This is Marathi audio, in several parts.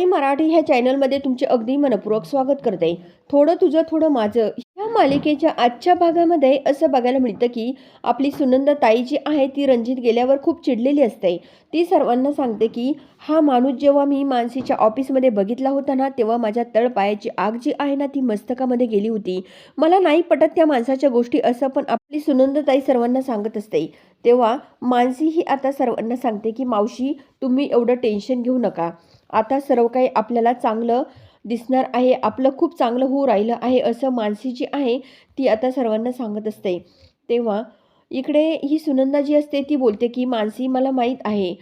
ताई मराठी ह्या चॅनलमध्ये तुमचे अगदी मनपूर्वक स्वागत करते. थोडं तुझं थोडं माझं. ह्या मालिकेच्या आजच्या भागामध्ये असं बघायला मिळतं की आपली सुनंदा ताई जी आहे ती रणजित गेल्यावर खूप चिडलेली असते. ती सर्वांना सांगते की हा माणूस जेव्हा मी मानसीच्या ऑफिसमध्ये बघितला होता ना तेव्हा माझ्या तळपायाची आग जी आहे ना ती मस्तकामध्ये गेली होती. मला नाही पटत त्या माणसाच्या गोष्टी असं पण आपली सुनंदताई सर्वांना सांगत असते. तेव्हा मानसी ही आता सर्वांना सांगते की मावशी तुम्ही एवढं टेन्शन घेऊ नका. आता सर्व काही आपल्याला चांगलं दिसणार आहे आपलं खूप चांगलं होऊ राहिलं आहे असं मानसी जी आहे ती आता सर्वांना सांगत असते. तेव्हा इकडे ही सुनंदा जी असते ती बोलते की मानसी मला माहीत आहे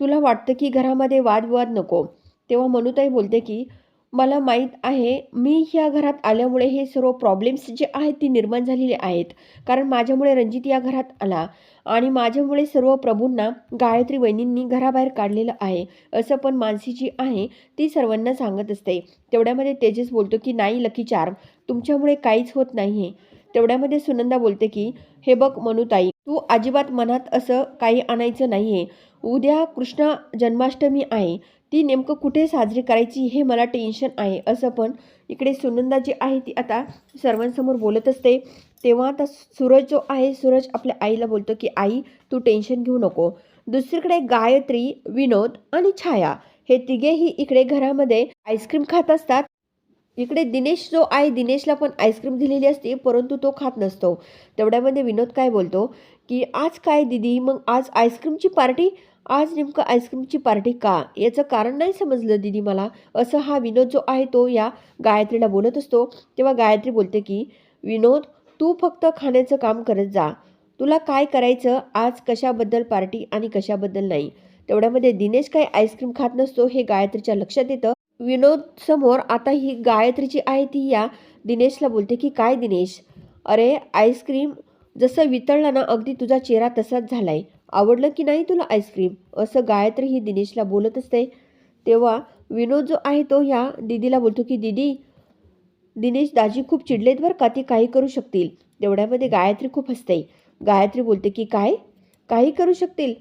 तुला वाटतं की घरामध्ये वादविवाद नको. तेव्हा मनुताई बोलते की मला माहीत आहे मी ह्या घरात आल्यामुळे हे सर्व प्रॉब्लेम्स जे आहेत ती निर्माण झालेले आहेत. कारण माझ्यामुळे रणजित या घरात आला आणि माझ्यामुळे सर्व प्रभूंना गायत्री वहिनींनी घराबाहेर काढलेलं आहे असं पण मानसी जी आहे ती सर्वांना सांगत असते. तेवढ्यामध्ये तेजस बोलतो की नाही लकी चार तुमच्यामुळे काहीच होत नाही आहे तेवढ्यामध्ये सुनंदा बोलते की हे बघ मनुताई तू अजिबात मनात असं काही आणायचं नाही आहे उद्या कृष्ण जन्माष्टमी आहे ती नेमकं कुठे साजरी करायची हे मला टेन्शन आहे. असं पण इकडे सुनंदा जी आहे ती आता सर्वांसमोर बोलत असते. तेव्हा आता सूरज जो आहे सूरज आपल्या आईला बोलतो की आई तू टेन्शन घेऊ नको. दुसरीकडे गायत्री विनोद आणि छाया हे तिघेही इकडे घरामध्ये आईस्क्रीम खात असतात. इकडे दिनेश जो आहे दिनेशला पण आईस्क्रीम दिलेली असते परंतु तो खात नसतो. तेवढ्यामध्ये विनोद काय बोलतो की आज काय दिदी? मग आज आईस्क्रीमची पार्टी आज नेमकं आईस्क्रीमची पार्टी का? याचं कारण नाही समजलं दिदी मला. असं हा विनोद जो आहे तो या गायत्रीला बोलत असतो. तेव्हा गायत्री बोलते की विनोद तू फक्त खाण्याचं काम करत जा. तुला काय करायचं? आज कशाबद्दल पार्टी आणि कशाबद्दल नाही? तेवढ्यामध्ये दिनेश काय आईस्क्रीम खात नसतो हे गायत्रीच्या लक्षात येतं. विनोद समोर आता ही गायत्री जी आहे ती या दिनेशला बोलते की काय दिनेश? अरे आईस्क्रीम जसं वितळलं ना अगदी तुझा चेहरा तसाच झालाय. आवडलं की नाही तुला आईस्क्रीम असं गायत्री ही दिनेशला बोलत असते. तेव्हा विनोद जो आहे तो ह्या दिदीला बोलतो की दिदी दिनेश दाजी खूप चिडलेत बरं का? ती काही करू शकतील. तेवढ्यामध्ये गायत्री खूप हसते. गायत्री बोलते की काय? काही करू शकतील?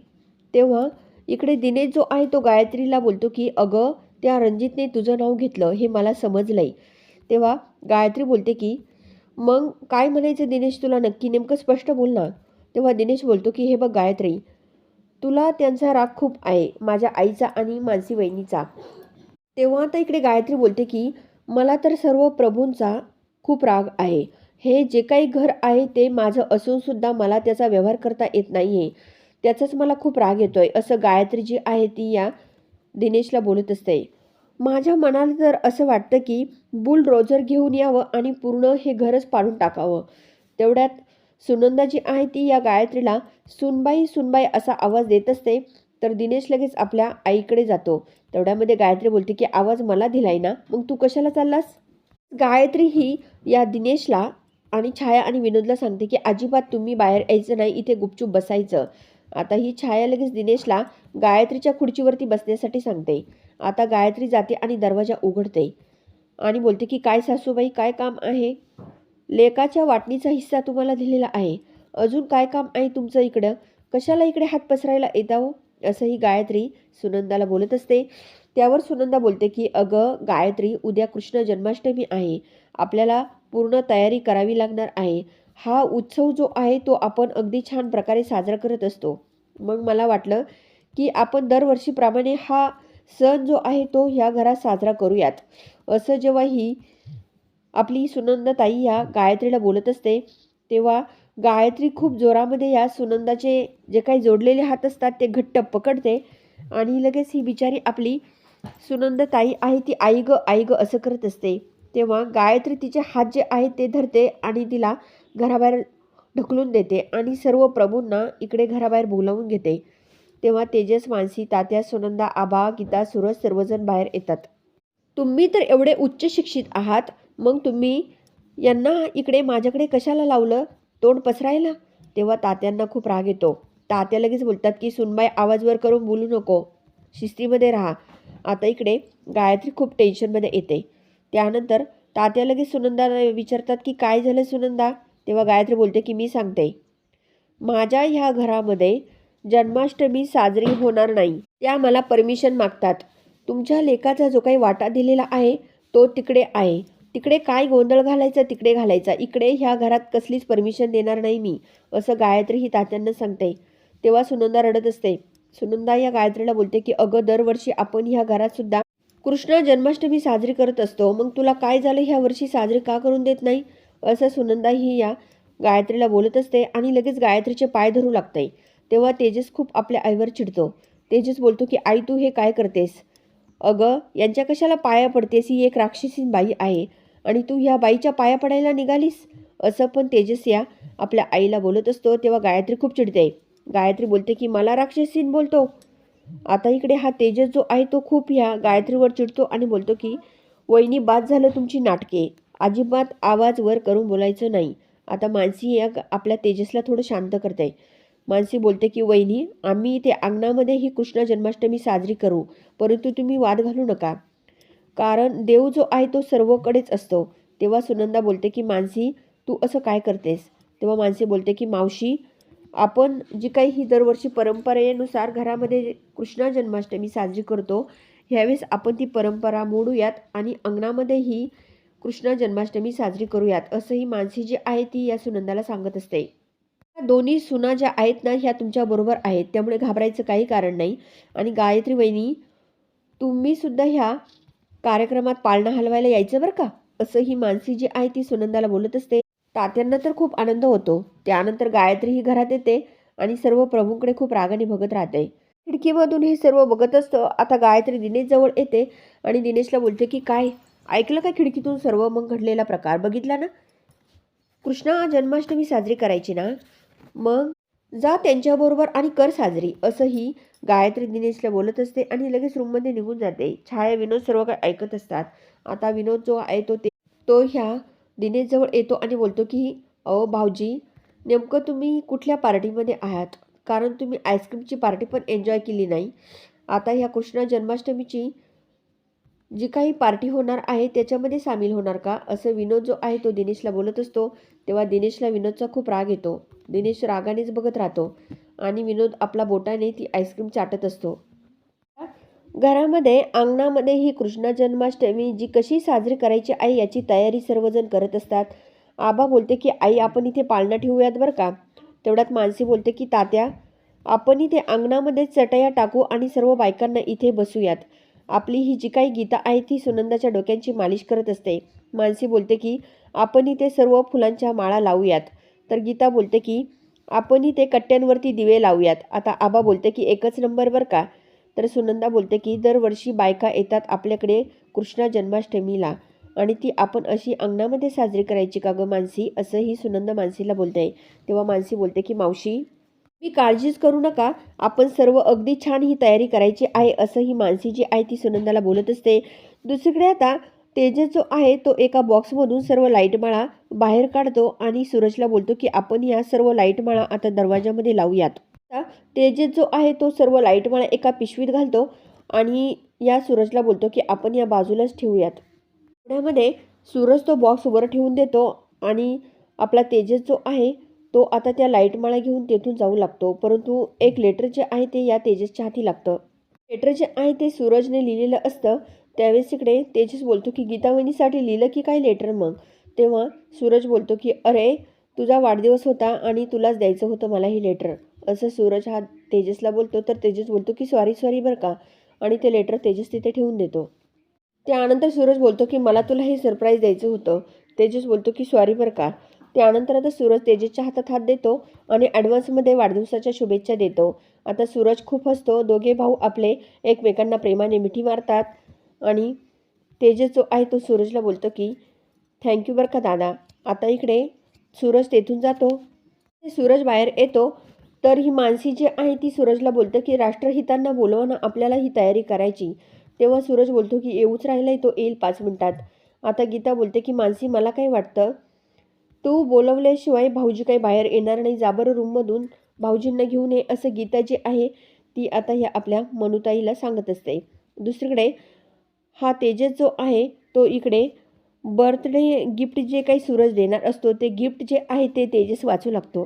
तेव्हा इकडे दिनेश जो आहे तो गायत्रीला बोलतो की अगं त्या रणजितने तुझं नाव घेतलं हे मला समजलंय. तेव्हा गायत्री बोलते की मग काय म्हणायचं दिनेश तुला? नक्की नेमकं स्पष्ट बोल ना. तेव्हा दिनेश बोलतो की हे बघ गायत्री तुला त्यांचा राग खूप आहे माझ्या आईचा आणि मानसी वहिनीचा. तेव्हा आता इकडे गायत्री बोलते की मला तर सर्व प्रभूंचा खूप राग आहे. हे जे काही घर आहे ते माझं असूनसुद्धा मला त्याचा व्यवहार करता येत नाही आहे त्याचाच मला खूप राग येतो आहे असं गायत्री जी आहे ती या दिनेशला बोलत असते. माझ्या मनाला तर असं वाटतं की बुल रोजर घेऊन यावं आणि पूर्ण हे घरच पाडून टाकावं. तेवढ्यात सुनंदा जी आहे ती या गायत्रीला सुनबाई सुनबाई असा आवाज देत असते तर दिनेश लगेच आपल्या आईकडे जातो. तेवढ्यामध्ये गायत्री बोलते की आवाज मला दिलाय ना मग तू कशाला चाललास? गायत्री ही या दिनेशला आणि छाया आणि विनोदला सांगते की अजिबात तुम्ही बाहेर यायचं नाही इथे गुपचूप बसायचं. आता ही छाया लगेच दिनेशला गायत्रीच्या खुर्चीवरती बसण्यासाठी सांगते. आता गायत्री जाते आणि दरवाजा उघडते आणि बोलते की काय सासूबाई काय काम आहे? लेकाच्या वाटणीचा हिस्सा तुम्हाला दिलेला आहे. अजून काय काम आहे तुमचं इकडं? कशाला इकडे हात पसरायला येता हो असंही गायत्री सुनंदाला बोलत असते. त्यावर सुनंदा बोलते की अगं गायत्री उद्या कृष्ण जन्माष्टमी आहे. आपल्याला पूर्ण तयारी करावी लागणार आहे. हा उत्सव जो आहे तो आपण अगदी छान प्रकारे साजरा करत असतो. मग मला वाटलं की आपण दरवर्षीप्रमाणे हा सण जो आहे तो ह्या घरात साजरा करूयात. असं जेव्हा ही आपली सुनंदताई या गायत्रीला बोलत असते. तेव्हा गायत्री खूप जोरामध्ये या सुनंदाचे जे काही जोडलेले हात असतात ते घट्ट पकडते आणि लगेच ही बिचारी आपली सुनंदताई आहे ती आई ग आई ग असं करत असते. तेव्हा गायत्री तिचे हात जे आहेत ते धरते आणि तिला घराबाहेर ढकलून देते आणि सर्व प्रभूंना इकडे घराबाहेर बोलावून घेते. तेव्हा तेजस मानसी तात्या सुनंदा आबा गीता सूरज सर्वजण बाहेर येतात. तुम्ही तर एवढे उच्च शिक्षित आहात. मग तुम्ही यांना इकडे माझ्याकडे कशाला लावलं? तोंड पसरायला? तेव्हा तात्यांना खूप राग येतो. तात्या लगेच बोलतात की सुनबाई आवाजवर करून बोलू नको. शिस्तीमध्ये राहा. आता इकडे गायत्री खूप टेन्शनमध्ये येते. त्यानंतर तात्या लगेच सुनंदाला विचारतात की काय झालं सुनंदा? तेव्हा गायत्री बोलते की मी सांगते. माझ्या ह्या घरामध्ये जन्माष्टमी साजरी होणार नाही. त्या मला परमिशन मागतात. तुमच्या लेखाचा जो काही वाटा दिलेला आहे तो तिकडे आहे. तिकडे काय गोंधळ घालायचा तिकडे घालायचा. इकडे ह्या घरात कसलीच परमिशन देणार नाही मी असं गायत्री ही तात्यांना सांगते. तेव्हा सुनंदा रडत असते. सुनंदा या गायत्रीला बोलते की अगं दरवर्षी आपण ह्या घरात सुद्धा कृष्ण जन्माष्टमी साजरी करत असतो. मग तुला काय झालं ह्या वर्षी साजरी का करून देत नाही? असं सुनंदा ही या गायत्रीला बोलत असते आणि लगेच गायत्रीचे पाय धरू लागते. तेव्हा तेजस खूप आपल्या आईवर चिडतो. तेजस बोलतो की आई तू हे काय करतेस? अगं यांच्या कशाला पाया पडतेस? ही एक राक्षसीन बाई आहे. आणि तू ह्या बाईच्या पाया पडायला निघालीस? असं पण तेजस या आपल्या आईला बोलत असतो. तेव्हा गायत्री खूप चिडते. गायत्री बोलते की मला राक्षसीन बोलतो. आता इकडे हा तेजस जो आहे तो खूप ह्या गायत्रीवर चिडतो आणि बोलतो की वहिनी बाद झालं तुमची नाटके. अजिबात आवाज वर करून बोलायचं नाही. आता मानसी या आपल्या तेजसला थोडं शांत करते. मानसी बोलते की वहिनी आम्ही इथे अंगणामध्ये ही कृष्ण जन्माष्टमी साजरी करू. परंतु तुम्ही वाद घालू नका. कारण देव जो आहे तो सर्वकडेच असतो. तेव्हा सुनंदा बोलते की मानसी तू असं काय करतेस? तेव्हा मानसी बोलते की मावशी आपण जी काही ही दरवर्षी परंपरेनुसार घरामध्ये कृष्ण जन्माष्टमी साजरी करतो ह्यावेळेस आपण ती परंपरा मोडूयात आणि अंगणामध्येही कृष्णा कृष्ण जन्माष्टमी साजरी करूयात असंही मानसी जी आहे ती या सुनंदाला सांगत असते. दोन्ही सुना ज्या आहेत ना ह्या तुमच्याबरोबर आहेत. त्यामुळे घाबरायचं काही कारण नाही. आणि गायत्री वहिनी तुम्हीसुद्धा ह्या कार्यक्रमात पाळणा हलवायला यायचं बरं का? असं ही मानसी जी आहे ती सुनंदाला बोलत असते. तात्यांना तर खूप आनंद होतो. त्यानंतर गायत्री ही घरात येते आणि सर्व प्रभूंकडे खूप रागाने बघत राहते. खिडकीमधून हे सर्व बघत असतं. आता गायत्री दिनेश जवळ येते आणि दिनेशला बोलते की काय? ऐकलं का खिडकीतून सर्व मग घडलेला प्रकार? बघितला ना? कृष्णा जन्माष्टमी साजरी करायची ना? मग? जा त्यांच्याबरोबर आणि कर साजरी असंही गायत्री दिनेशला बोलत असते आणि लगेच रूममध्ये निघून जाते. छाया विनोद सर्व काही ऐकत असतात. आता विनोद जो आहे तो ते तो ह्या दिनेशजवळ येतो आणि बोलतो की अहो भाऊजी नेमकं तुम्ही कुठल्या पार्टीमध्ये आहात? कारण तुम्ही आईस्क्रीमची पार्टी पण एन्जॉय केली नाही. आता ह्या कृष्ण जन्माष्टमीची जी काही पार्टी होणार आहे त्याच्यामध्ये सामील होणार का? असं विनोद जो आहे तो दिनेशला बोलत असतो. तेव्हा दिनेशला विनोदचा खूप राग येतो. दिनेश रागानेच बघत राहतो आणि विनोद आपला बोटाने ती आईस्क्रीम चाटत असतो. घरामध्ये अंगणामध्ये ही कृष्ण जन्माष्टमी जी कशी साजरी करायची आहे याची तयारी सर्वजण करत असतात. आबा बोलते की आई आपण इथे पाळणा ठेवूयात बरं का? तेवढ्यात मानसी बोलते की तात्या आपण इथे अंगणामध्ये चटया टाकू आणि सर्व बायकांना इथे बसूयात. आपली ही जी काही गीता आहे ती सुनंदाच्या डोक्यांची मालिश करत असते. मानसी बोलते की आपण इथे सर्व फुलांच्या माळा लावूयात. तर गीता बोलते की आपणही ते कट्ट्यांवरती दिवे लावूयात. आता आबा बोलते की एकच नंबरवर का? तर सुनंदा बोलते की दरवर्षी बायका येतात आपल्याकडे कृष्णा जन्माष्टमीला आणि ती आपण अशी अंगणामध्ये साजरी करायची का गं मानसी? असंही सुनंदा मानसीला बोलते. तेव्हा मानसी बोलते की मावशी मी काळजीच करू नका. आपण सर्व अगदी छान ही तयारी करायची आहे असं ही मानसी जी आहे ती सुनंदाला बोलत असते. दुसरीकडे आता तेजस जो आहे तो एका बॉक्समधून सर्व लाइट माळा बाहेर काढतो आणि सूरजला बोलतो की आपण या सर्व लाइट माळा आता दरवाजामध्ये लावूयात. तेजस जो आहे तो सर्व लाइट माळा एका पिशवीत घालतो आणि या सूरजला बोलतो की आपण या बाजूलाच ठेवूयात. पुण्यामध्ये सूरज तो बॉक्स वर ठेवून देतो आणि आपला तेजस जो आहे तो आता त्या लाइट माळा घेऊन तेथून जाऊ लागतो. परंतु एक लेटर जे आहे ते या तेजसच्या हाती लागतं. लेटर जे आहे ते सूरजने लिहिलेलं असतं त्यावेळेस इकडे तेजस बोलतो की गीतावहिनीसाठी लिहिलं की काय लेटर मग? तेव्हा सूरज बोलतो की अरे तुझा वाढदिवस होता आणि तुलाच द्यायचं होतं मला ही लेटर. असं सूरज हा तेजसला बोलतो. तर तेजस बोलतो की सॉरी सॉरी बरं का. आणि ते लेटर तेजस तिथे ठेवून देतो. त्यानंतर सूरज बोलतो की मला तुला हे सरप्राईज द्यायचं होतं. तेजस बोलतो की सॉरी बरं का. त्यानंतर आता सूरज तेजसच्या हातात हात देतो आणि ॲडव्हान्समध्ये वाढदिवसाच्या शुभेच्छा देतो. आता सूरज खूप हसतो. दोघे भाऊ आपले एकमेकांना प्रेमाने मिठी मारतात. आणि तेजस जो आहे तो सूरजला बोलतो की थँक्यू बरं का दादा. आता इकडे सूरज तेथून जातो. सूरज बाहेर येतो तर ही मानसी जी आहे ती सूरजला बोलतं की राष्ट्रहितांना बोलवणं आपल्याला ही तयारी करायची. तेव्हा सूरज बोलतो की येऊच राहिलाय तो येईल पाच मिनटात. आता गीता बोलते की मानसी मला काय वाटतं? तू बोलवल्याशिवाय भाऊजी काही बाहेर येणार नाही. जाबर रूममधून भाऊजींना घेऊन ये. असं गीता जी आहे ती आता ह्या आपल्या मनुताईला सांगत असते. दुसरीकडे हा तेजस जो आहे तो इकडे बर्थडे गिफ्ट जे काही सूरज देणार असतो ते गिफ्ट जे आहे ते तेजस वाचू लागतो.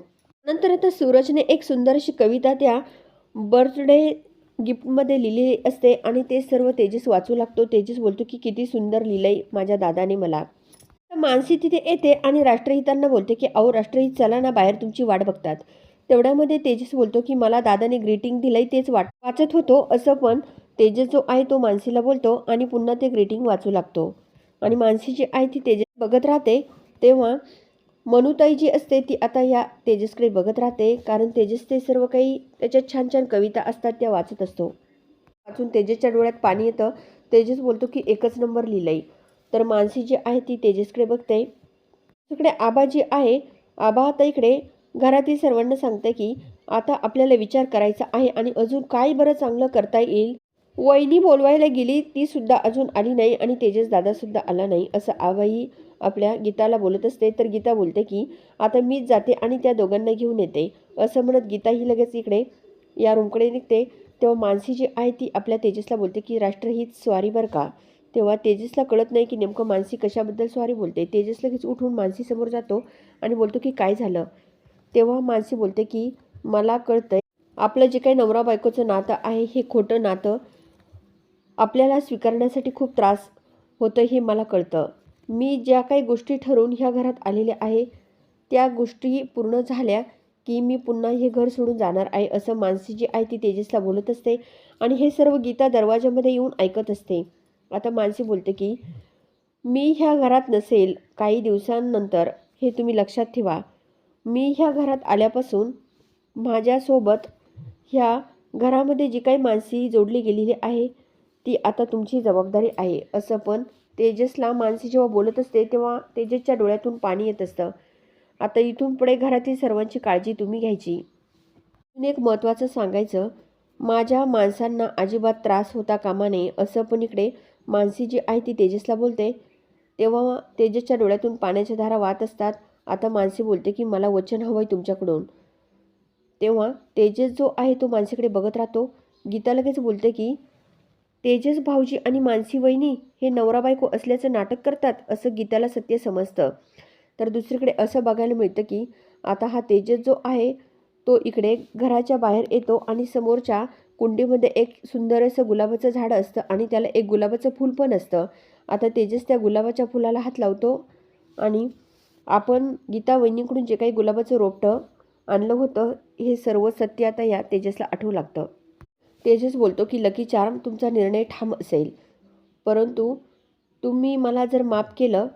नंतर आता सूरजने एक सुंदर अशी कविता त्या बर्थडे गिफ्टमध्ये लिहिलेली असते आणि ते सर्व तेजस वाचू लागतो. तेजस बोलतो की किती सुंदर लिहिलंय माझ्या दादाने मला. तर मानसी तिथे येते आणि राष्ट्रहितांना बोलते की अहो राष्ट्रहित चला ना बाहेर तुमची वाट बघतात. तेवढ्यामध्ये तेजस बोलतो की मला दादाने ग्रीटिंग दिलंय तेच वाट वाचत होतो असं पण तेजस जो आहे तो मानसीला बोलतो आणि पुन्हा ते ग्रीटिंग वाचू लागतो. आणि मानसी जी आहे ती तेजस बघत राहते तेव्हा मनुताई जी असते ती आता या तेजसकडे बघत राहते. कारण तेजस ते सर्व काही त्याच्यात छान छान कविता असतात त्या वाचत असतो. वाचून तेजसच्या डोळ्यात पाणी येतं. तेजस बोलतो की एकच नंबर लिहिलंय. तर मानसी जी आहे ती तेजसकडे बघते. तिकडे आबा जी आहे आबा आता इकडे घरातील सर्वांना सांगते की आता आपल्याला विचार करायचा आहे आणि अजून काय बरं चांगलं करता येईल? वहिनी बोलवायला गेली ती सुद्धा अजून आली नाही आणि तेजस दादासुद्धा आला नाही असं आवाही आपल्या गीताला बोलत असते. तर गीता बोलते की आता मीच जाते आणि त्या दोघांना घेऊन येते. असं म्हणत गीता ही लगेच इकडे या रूमकडे निघते. तेव्हा मानसी जी आहे ती आपल्या तेजसला बोलते की राष्ट्रहित स्वारी बरं का? तेव्हा तेजसला कळत नाही की नेमकं मानसी कशाबद्दल स्वारी बोलते. तेजस लगेच उठून मानसी समोर जातो आणि बोलतो की काय झालं? तेव्हा मानसी बोलते की मला कळतंय आपलं जे काही नवरा बायकोचं नातं आहे हे खोटं नातं आपल्याला स्वीकारण्यासाठी खूप त्रास होतं हे मला कळतं. मी ज्या काही गोष्टी ठरवून ह्या घरात आलेल्या आहे त्या गोष्टी पूर्ण झाल्या की मी पुन्हा हे घर सोडून जाणार आहे असं मानसी जी आहे ती तेजसला बोलत असते आणि हे सर्व गीता दरवाजामध्ये येऊन ऐकत असते. आता मानसी बोलते की मी ह्या घरात नसेल काही दिवसांनंतर हे तुम्ही लक्षात ठेवा. मी ह्या घरात आल्यापासून माझ्यासोबत ह्या घरामध्ये जी काही मानसी जोडली गेलेली आहे ती आता तुमची जबाबदारी आहे. असं पण तेजसला मानसी जेव्हा बोलत असते तेव्हा तेजसच्या डोळ्यातून पाणी येत असतं. आता इथून पुढे घरातील सर्वांची काळजी तुम्ही घ्यायची. अजून एक महत्त्वाचं सांगायचं माझ्या माणसांना अजिबात त्रास होता कामा नये असं पण इकडे मानसी जी आहे ती तेजसला बोलते. तेव्हा तेजसच्या डोळ्यातून पाण्याच्या धारा वाहत असतात. आता मानसी बोलते की मला वचन हवं आहे तुमच्याकडून. तेव्हा तेजस जो आहे तो मानसीकडे बघत राहतो. गीता लगेच बोलते की तेजस भाऊजी आणि मानसी वहिनी हे नवरा बायको असल्याचं नाटक करतात असं गीताला सत्य समजतं. तर दुसरीकडे असं बघायला मिळतं की आता हा तेजस जो आहे तो इकडे घराच्या बाहेर येतो आणि समोरच्या कुंडीमध्ये एक सुंदर असं गुलाबाचं झाड असतं आणि त्याला एक गुलाबाचं फूल पण असतं. आता तेजस त्या गुलाबाच्या फुलाला हात लावतो आणि आपण गीता वहिनीकडून जे काही गुलाबाचं रोपटं आणलं होतं हे सर्व सत्य आता या तेजसला आठवू लागतं. तेजस बोलतो की लकी चार्म तुमचा निर्णय ठाम असेल. परंतु तुम्ही मला जर माफ केलं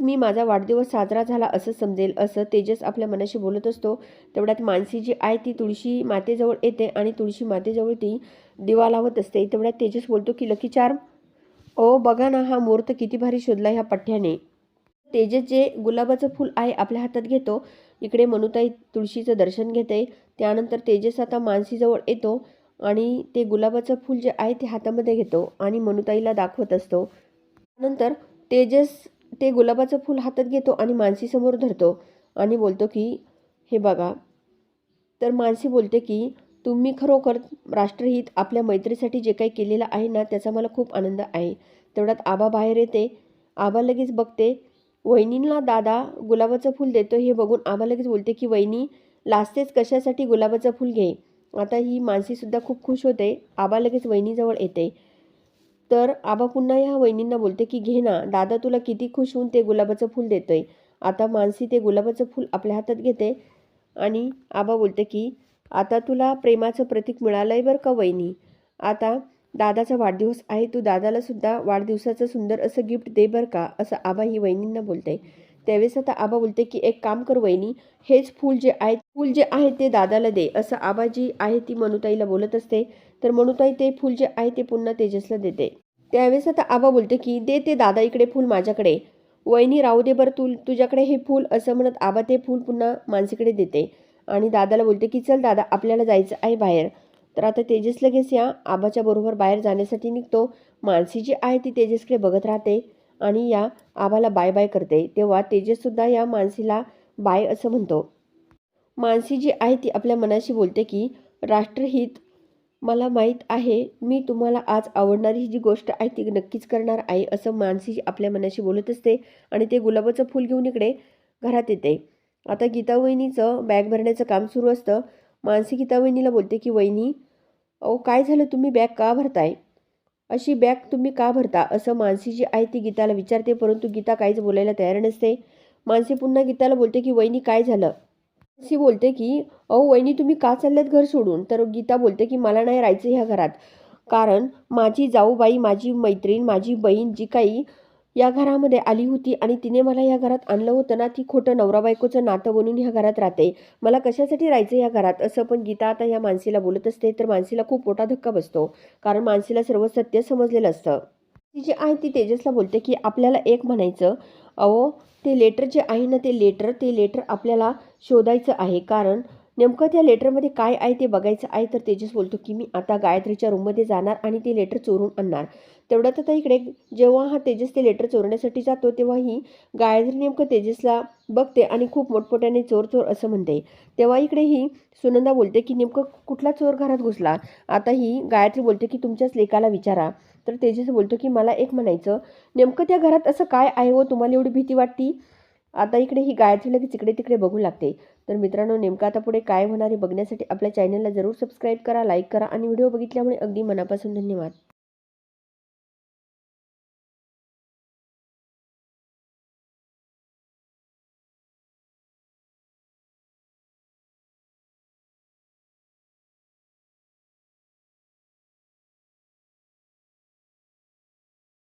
मी माझा वाढदिवस साजरा झाला असं समजेल असं तेजस आपल्या मनाशी बोलत असतो. तेवढ्यात मानसी जी आहे ती तुळशी मातेजवळ येते आणि तुळशी मातेजवळ ती दिवा लावत असते. तेवढ्यात तेजस बोलतो की लकी चार्म ओ बघा ना हा मुहूर्त किती भारी शोधला ह्या पठ्ठ्याने. तेजस जे गुलाबाचं फूल आहे आपल्या हातात घेतो. इकडे मनुताई तुळशीचं दर्शन घेते. त्यानंतर तेजस आता मानसीजवळ येतो. आणि ते गुलाबाचं फूल जे आहे ते हातामध्ये घेतो आणि मनुताईला दाखवत असतो. नंतर तेजस ते गुलाबाचं फूल हातात घेतो आणि मानसीसमोर धरतो आणि बोलतो की हे बघा. तर मानसी बोलते की तुम्ही खरोखर राष्ट्रहित आपल्या मैत्रीसाठी जे काही केलेलं आहे ना त्याचा मला खूप आनंद आहे. तेवढ्यात आबा बाहेर येते. आबा लगेच बघते. वहिनींना दादा गुलाबाचं फूल देतो हे बघून आबा लगेच बोलते की वहिनी लास्टेच कशासाठी गुलाबाचं फूल घे? आता ही मानसीसुद्धा खूप खुश होते. आबा लगेच वहिनीजवळ येते. तर आबा पुन्हा ह्या वहिनींना बोलते की घे ना दादा तुला किती खुश होऊन ते गुलाबाचं फूल देतोय. आता मानसी ते गुलाबाचं फूल आपल्या हातात घेते आणि आबा बोलते की आता तुला प्रेमाचं प्रतीक मिळालं आहे बरं का वहिनी? आता दादाचा वाढदिवस आहे तू दादालासुद्धा वाढदिवसाचं सुंदर असं गिफ्ट दे बरं का? असं आबा ही वहिनींना बोलते. त्यावेळेस आता आबा बोलते की एक काम कर वहिनी हेच फूल जे आहे फूल जे आहे ते दादाला दे. असं आबा जी आहे ती मनुताईला बोलत असते. तर मनुताई ते फूल जे आहे ते पुन्हा तेजसला देते. त्यावेळेस आता आबा बोलते की दे ते दादा इकडे फूल माझ्याकडे. वहिनी राहू दे बरं तू तुझ्याकडे हे फूल असं म्हणत आबा ते फूल पुन्हा मानसीकडे देते. आणि दादाला बोलते की चल दादा आपल्याला जायचं आहे बाहेर. तर आता तेजस लगेच या. आबाच्या बरोबर बाहेर जाण्यासाठी निघतो. मानसी जी आहे ती तेजसकडे बघत राहते. आणि या आबाला बाय बाय करते. तेव्हा तेजेससुद्धा या मानसीला बाय असं म्हणतो. मानसी जी आहे ती आपल्या मनाशी बोलते की राष्ट्रहित मला माहीत आहे मी तुम्हाला आज आवडणारी ही जी गोष्ट आहे ती नक्कीच करणार आहे असं मानसी आपल्या मनाशी बोलत असते आणि ते गुलाबाचं फूल घेऊन इकडे घरात येते. आता गीता वहिनीचं बॅग भरण्याचं काम सुरू असतं. मानसी गीता वहिनीला बोलते की वहिनी अहो काय झालं? तुम्ही बॅग का भरताय? अशी बॅग तुम्ही का भरता? असं मानसी जी आहे ती गीताला विचारते परंतु गीता काहीच बोलायला तयार नसते. मानसी पुन्हा गीताला बोलते की वहिनी काय झालं? मानसी बोलते की अहो वहिनी तुम्ही का चालल्यात घर सोडून? तर गीता बोलते की मला नाही राहायचं ह्या घरात. कारण माझी जाऊबाई माझी मैत्रीण माझी बहीण जी काही या घरामध्ये आली होती आणि तिने मला या घरात आणलं होतं ना ती खोटं नवरा बायकोचं नातं बनून ह्या घरात राहते. मला कशासाठी राहायचं या घरात? असं पण गीता आता या मानसीला बोलत असते तर मानसीला खूप मोठा धक्का बसतो कारण मानसीला सर्व सत्य समजलेलं असतं. ती जी आहे ती तेजसला बोलते की आपल्याला एक म्हणायचं अहो ते लेटर जे आहे ना ते लेटर ते लेटर आपल्याला शोधायचं आहे कारण नेमकं त्या लेटरमध्ये काय आहे ते बघायचं आहे तर तेजस बोलतो की मी आता गायत्रीच्या रूममध्ये जाणार आणि ते लेटर चोरून आणणार. तेवढ्यात आता इकडे जेव्हा हा तेजस ते लेटर चोरण्यासाठी जातो तेव्हा ही गायत्री नेमकं तेजसला बघते आणि खूप मोठमोठ्याने चोर चोर असं म्हणते. तेव्हा इकडे ही सुनंदा बोलते की नेमकं कुठला चोर घरात घुसला? आता ही गायत्री बोलते की तुमच्याच लेकाला विचारा. तर तेजस बोलतो की मला एक म्हणायचं नेमकं त्या घरात असं काय आहे हो? तुम्हाला एवढी भीती वाटती? आता इकडे ही गायत्री लगेच इकडे तिकडे बघू लागते. तर मित्रांनो नेमकं आता पुढे काय होणार आहे बघण्यासाठी आपल्या चॅनलला जरूर सबस्क्राईब करा लाईक करा आणि व्हिडिओ बघितल्यामुळे अगदी मनापासून धन्यवाद.